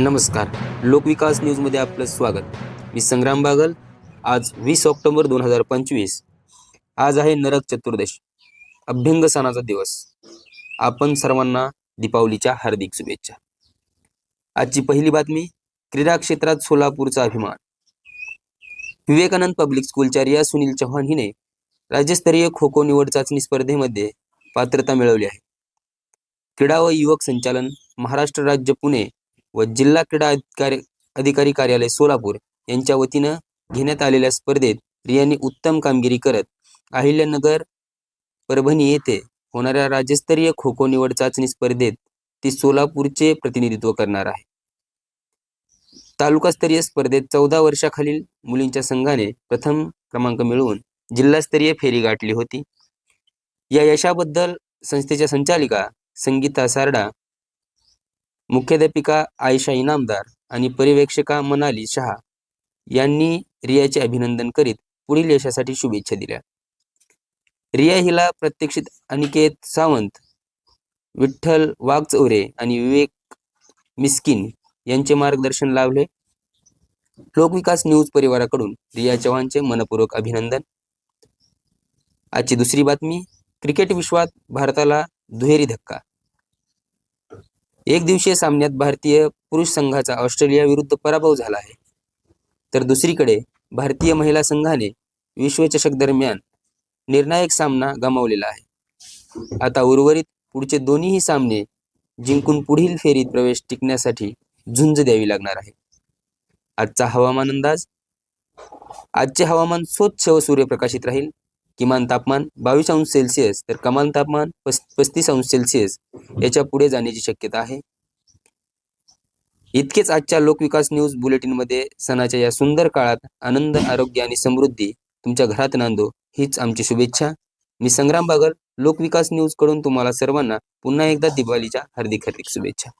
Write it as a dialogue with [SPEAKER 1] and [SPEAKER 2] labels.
[SPEAKER 1] नमस्कार. लोकविकास न्यूजमध्ये आपलं स्वागत. मी संग्राम बागल. आज वीस ऑक्टोबर दोन हजार पंचवीस. आज आहे नरक चतुर्दशी. अभ्यंग सणाचा दिवस. आपण सर्वांना दीपावलीच्या हार्दिक शुभेच्छा. आजची पहिली बातमी क्रीडा क्षेत्रात सोलापूरचा अभिमान. विवेकानंद पब्लिक स्कूलच्या रिया सुनील चव्हाण हिने राज्यस्तरीय खो खो निवड चाचणी स्पर्धेमध्ये पात्रता मिळवली आहे. क्रीडा व युवक संचालन महाराष्ट्र राज्य पुणे व जिल्हा क्रीडा अधिकारी अधिकारी कार्यालय सोलापूर यांच्या वतीनं घेण्यात आलेल्या स्पर्धेत रियाने उत्तम कामगिरी करत अहिल्यानगर परभणी येथे होणाऱ्या राज्यस्तरीय खो खो निवड चाचणी स्पर्धेत ती सोलापूरचे प्रतिनिधित्व करणार आहे. तालुकास्तरीय स्पर्धेत चौदा वर्षाखालील मुलींच्या संघाने प्रथम क्रमांक मिळवून जिल्हास्तरीय फेरी गाठली होती. या यशाबद्दल संस्थेच्या संचालिका संगीता सारडा मुख्याध्यापिका आयशा इनामदार आणि पर्यवेक्षिका मनाली शहा यांनी रियाचे अभिनंदन करीत पुढील यशासाठी शुभेच्छा दिल्या. रिया हिला प्रत्यक्षित अनिकेत सावंत विठ्ठल वाघचौरे आणि विवेक मिस्किन यांचे मार्गदर्शन लाभले लोकविकास न्यूज परिवाराकडून रिया चव्हाणचे मनपूर्वक अभिनंदन. आजची दुसरी बातमी क्रिकेट विश्वात भारताला दुहेरी धक्का एक दिवसीय सामन्यात भारतीय पुरुष संघाचा ऑस्ट्रेलिया विरुद्ध पराभव झाला आहे. तर दुसरीकडे भारतीय महिला संघाने विश्वचषक दरम्यान निर्णायक सामना गमावलेला आहे. आता उर्वरित पुढचे दोन्हीही सामने जिंकून पुढील फेरीत प्रवेश टिकण्यासाठी झुंज द्यावी लागणार आहे. आजचा हवामान अंदाज? आजचे हवामान स्वच्छ व सूर्यप्रकाशित राहील. किमान तापमान बावीस अंश सेल्सिअस तर कमाल तापमान पस पस्तीस अंश सेल्सिअस याच्यापुढे जाण्याची शक्यता आहे. इतकेच आजच्या लोकविकास न्यूज बुलेटिनमध्ये सणाच्या या सुंदर काळात आनंद आरोग्य आणि समृद्धी तुमच्या घरात नांदो हीच आमची शुभेच्छा. मी संग्राम बागल लोकविकास न्यूजकडून तुम्हाला सर्वांना पुन्हा एकदा दिवाळीच्या हार्दिक हार्दिक शुभेच्छा.